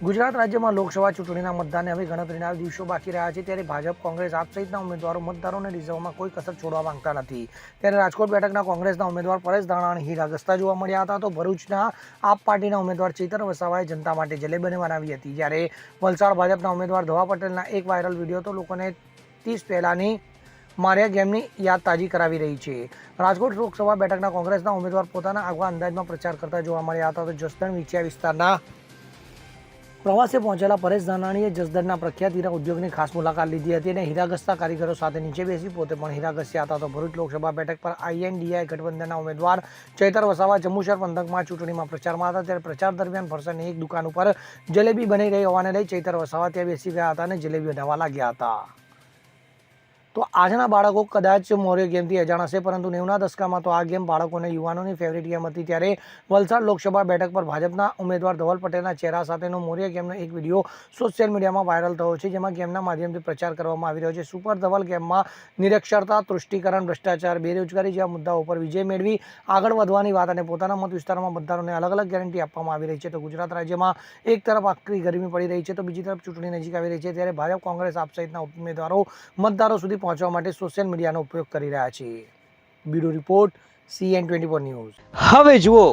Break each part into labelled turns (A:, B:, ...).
A: ગુજરાત રાજ્યમાં લોકસભા ચૂંટણીના મતદાનને હવે ગણતરીના દિવસો બાકી રહ્યા છે. ત્યારે ભાજપ, કોંગ્રેસ આપ સહિતના ઉમેદવારો મતદારોને રીઝવવામાં કોઈ કસર છોડવા માંગતા નથી. ત્યારે રાજકોટ બેઠકના કોંગ્રેસના ઉમેદવાર પરેશ ધાણા અને હીરા ગસ્તા જોવા મળ્યા હતા. તો ભરૂચના આપ પાર્ટીના ઉમેદવાર ચેતર વસાવાએ જનતા માટે જલેબને બનાવી હતી. જ્યારે વલસાડ ભાજપના ઉમેદવાર ધવા પટેલના એક વાયરલ વીડિયો તો લોકોને ત્રીસ પહેલાની માર્યા ગેમની યાદ તાજી કરાવી રહી છે. રાજકોટ લોકસભા બેઠકના કોંગ્રેસના ઉમેદવાર પોતાના આગવા અંદાજમાં પ્રચાર કરતા જોવા મળ્યા હતા. તો જસદણ વિછિયા વિસ્તારના પ્રવાસે પહોંચેલા પરેશ ધાનાણીએ જસદણના પ્રખ્યાત હીરા ઉદ્યોગની ખાસ મુલાકાત લીધી હતી અને હીરાગસ્તા કારીગરો સાથે નીચે બેસી પોતે પણ હીરાગસ્યા હતા. તો ભરૂચ લોકસભા બેઠક પર આઈએનડીઆઈ ગઠબંધનના ઉમેદવાર ચૈતર વસાવા, જંબુસર પંથકમાં ચૂંટણીમાં પ્રચારમાં હતા. ત્યારે પ્રચાર દરમિયાન ફરસાણની એક દુકાન ઉપર જલેબી બની રહી હોવાને લઈ ચૈતર વસાવા ત્યાં બેસી ગયા હતા અને જલેબી બનાવવા લાગ્યા હતા. તો આજના બાળકો કદાચ મોરે ગેમથી અજાણ હશે, પરંતુ નેવના દશકામાં તો આ ગેમ બાળકોને યુવાનોની ફેવરિટ ગેમ હતી. ત્યારે વલસાડ લોકસભા બેઠક પર ભાજપના ઉમેદવાર ધવલ પટેલના ચહેરા સાથેનો મોર્ય ગેમનો એક વીડિયો સોશિયલ મીડિયામાં વાયરલ થયો છે, જેમાં ગેમના માધ્યમથી પ્રચાર કરવામાં આવી રહ્યો છે. સુપર ધવલ ગેમમાં નિરક્ષરતા, તૃષ્ટિકરણ, ભ્રષ્ટાચાર, બેરોજગારી જેવા મુદ્દાઓ પર વિજય મેળવી આગળ વધવાની વાત અને પોતાના મત વિસ્તારમાં મતદારોને અલગ અલગ ગેરંટી આપવામાં આવી રહી છે. તો ગુજરાત રાજ્યમાં એક તરફ આકરી ગરમી પડી રહી છે, તો બીજી તરફ ચૂંટણી નજીક આવી રહી છે. ત્યારે ભાજપ, કોંગ્રેસ આપ સહિતના ઉમેદવારો મતદારો સુધી પહોંચવા માટે સોશિયલ મીડિયાનો ઉપયોગ કરી રહ્યા છે bureau report CN twenty four news.
B: હવે જુઓ,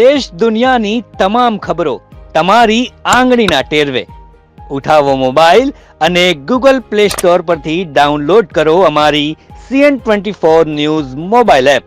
B: દેશ દુનિયાની તમામ ખબરો તમારી આંગળીના ટેરવે. ઉઠાવો મોબાઈલ અને ગૂગલ પ્લે સ્ટોર પરથી ડાઉનલોડ કરો અમારી CN twenty four news mobile app.